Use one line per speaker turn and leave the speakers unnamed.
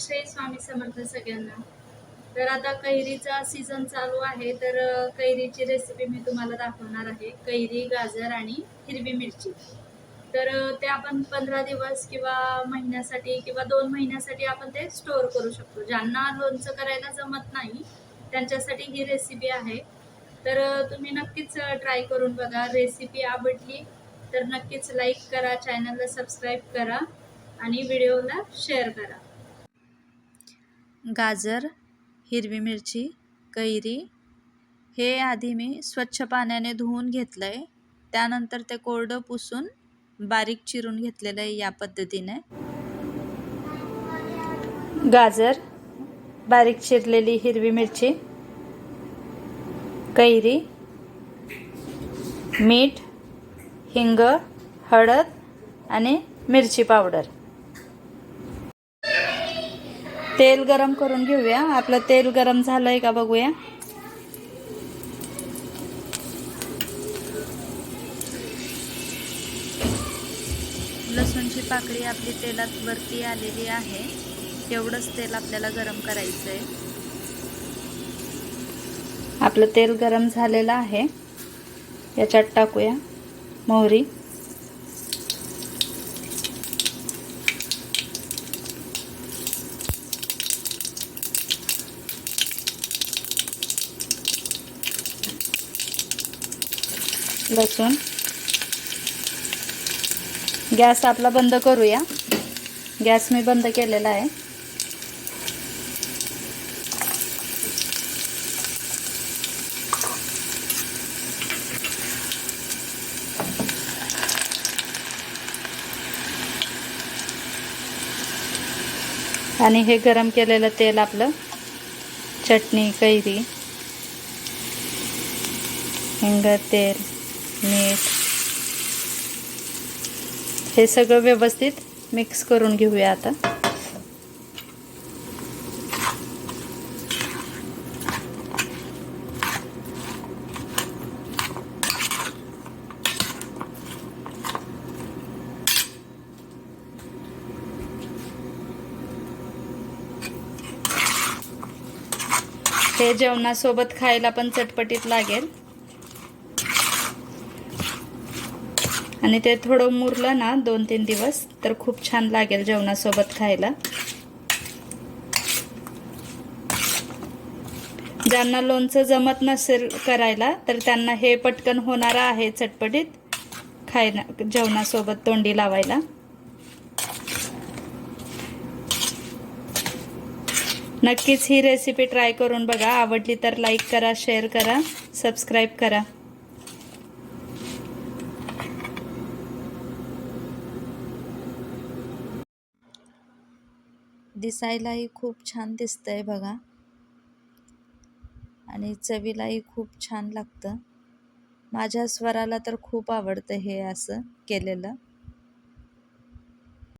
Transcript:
श्री स्वामी समर्थ सगळ्यांना. तर आता कैरीचा सीझन चालू आहे तर कैरीची रेसिपी मी तुम्हाला दाखवणार आहे. कैरी गाजर आणि हिरवी मिरची. तर ते आपण पंधरा दिवस किंवा महिन्यासाठी किंवा दोन महिन्यासाठी आपण ते स्टोअर करू शकतो. ज्यांना लोणचं करायला जमत नाही त्यांच्यासाठी ही रेसिपी आहे. तर तुम्ही नक्कीच ट्राय करून बघा. रेसिपी आवडली तर नक्कीच लाईक करा चॅनलला सबस्क्राईब करा आणि व्हिडिओला शेअर करा.
गाजर हिरवी मिरची कैरी हे आधी मी स्वच्छ पाण्याने धुवून घेतलं आहे त्यानंतर ते कोरडं पुसून बारीक चिरून घेतलेलं आहे या पद्धतीने. गाजर बारीक चिरलेली हिरवी मिरची कैरी मीठ हिंग हळद आणि मिरची पावडर. तेल गरम करून घेऊया. आपलं तेल गरम झालंय का बघूया. लसूणची पाकळी आपली तेलात वरती आलेली आहे. तेवढंच तेल आपल्याला गरम करायचं आहे आपलं तेल गरम झालेलं आहे. याच्यात टाकूया मोहरी. लसूण. गॅस आपला बंद करूया. गॅस मी बंद केलेला आहे. आणि हे गरम केलेलं तेल आपलं चटणी कैरी हिंग तेल. मीठ. हे सगळं व्यवस्थित मिक्स करून घेऊया आता. हे जेवणासोबत खायला पण चटपटीत लागेल. आणि ते थोडं मुरलं ना दोन तीन दिवस तर खूप छान लागेल जेवणासोबत खायला. ज्यांना लोणचं जमत नसेल करायला तर त्यांना हे पटकन होणारं आहे चटपटीत खायला जेवणासोबत तोंडी लावायला. नक्कीच ही रेसिपी ट्राय करून बघा. आवडली तर लाईक करा शेअर करा सबस्क्राईब करा. दिसायलाही खूप छान दिसतंय बघा. आणि चवीलाही खूप छान लागतं. माझ्या स्वराला तर खूप आवडतं हे असं केलेलं.